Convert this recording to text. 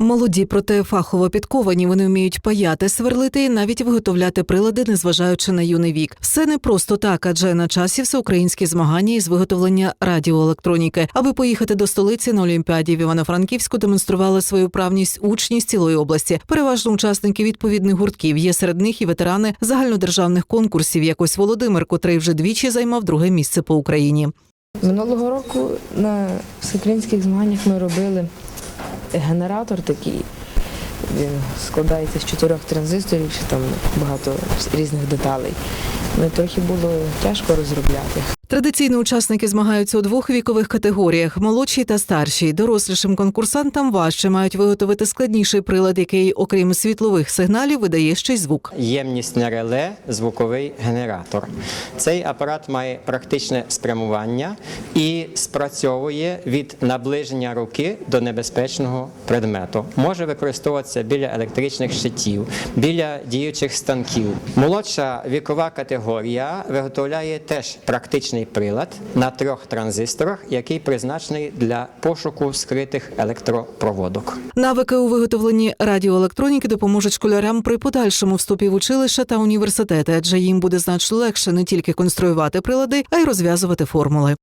Молоді, проте фахово підковані, вони вміють паяти, сверлити і навіть виготовляти прилади, незважаючи на юний вік. Все не просто так, адже на часі всеукраїнські змагання із виготовлення радіоелектроніки. Аби поїхати до столиці на Олімпіаді в Івано-Франківську демонстрували свою правність учні з цілої області. Переважно учасники відповідних гуртків. Є серед них і ветерани загальнодержавних конкурсів. Якось Володимир, котрий вже двічі займав друге місце по Україні. Минулого року на всеукраїнських змаганнях ми робили генератор такий. Він складається з чотирьох транзисторів, ще там багато різних деталей. Ну, трохи було тяжко розробляти. Традиційно учасники змагаються у двох вікових категоріях: молодші та старші. Дорослішим конкурсантам важче мають виготовити складніший прилад, який, окрім світлових сигналів, видає ще й звук. ємнісне реле, звуковий генератор. Цей апарат має практичне спрямування і спрацьовує від наближення руки до небезпечного предмету. Може використовуватися біля електричних щитів, біля діючих станків. Молодша вікова категорія виготовляє теж практичний прилад на трьох транзисторах, який призначений для пошуку скритих електропроводок. Навики у виготовленні радіоелектроніки допоможуть школярам при подальшому вступі в училище та університети, адже їм буде значно легше не тільки конструювати прилади, а й розв'язувати формули.